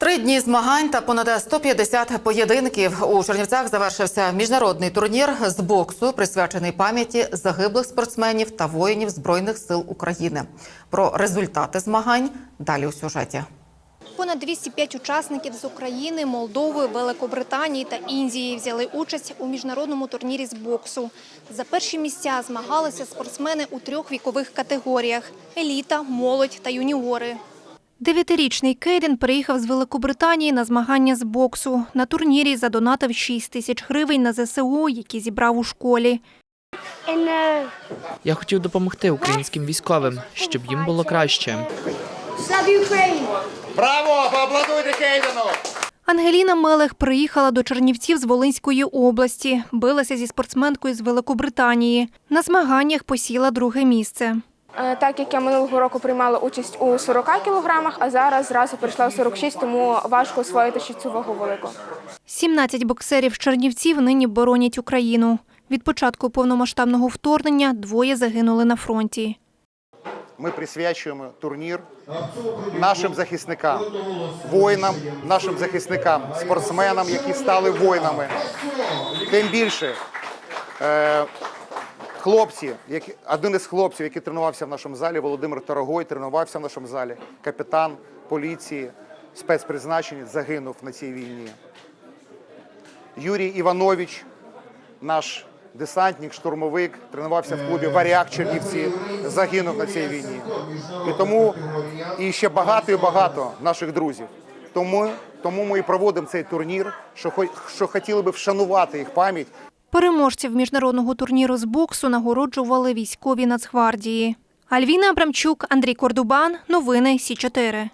Три дні змагань та понад 150 поєдинків у Чернівцях завершився міжнародний турнір з боксу, присвячений пам'яті загиблих спортсменів та воїнів збройних сил України. Про результати змагань далі у сюжеті. Понад 205 учасників з України, Молдови, Великобританії та Індії взяли участь у міжнародному турнірі з боксу. За перші місця змагалися спортсмени у трьох вікових категоріях – еліта, молодь та юніори. Дев'ятирічний Кейден приїхав з Великобританії на змагання з боксу. На турнірі задонатив 6 тисяч гривень на ЗСУ, які зібрав у школі. Я хотів допомогти українським військовим, щоб їм було краще. Браво! Поаплодуйте Кейдену! Ангеліна Мелех приїхала до Чернівців з Волинської області. Билася зі спортсменкою з Великобританії. На змаганнях посіла друге місце. Е, Так як я минулого року приймала участь у 40 кілограмах, а зараз зразу перейшла в 46, тому важко освоїти ще цю вагу велику. 17 боксерів з Чернівців нині боронять Україну. Від початку повномасштабного вторгнення двоє загинули на фронті. Ми присвячуємо турнір нашим захисникам, воїнам, нашим захисникам, спортсменам, які стали воїнами. Тим більше е, хлопці, які, один із хлопців, який тренувався в нашому залі, Володимир Торогой, тренувався в нашому залі, капітан поліції, спецпризначення, загинув на цій війні. Юрій Іванович, наш десантник, штурмовик, тренувався в клубі Варяг Чернівці, загинув на цій війні. І тому і ще багато і багато наших друзів. Тому, тому ми і проводимо цей турнір, що, що хотіли би вшанувати їх пам'ять Переможців міжнародного турніру з боксу нагороджували військові Нацгвардії. Альвіна Абрамчук, Андрій Кордубан. Новини Сі 4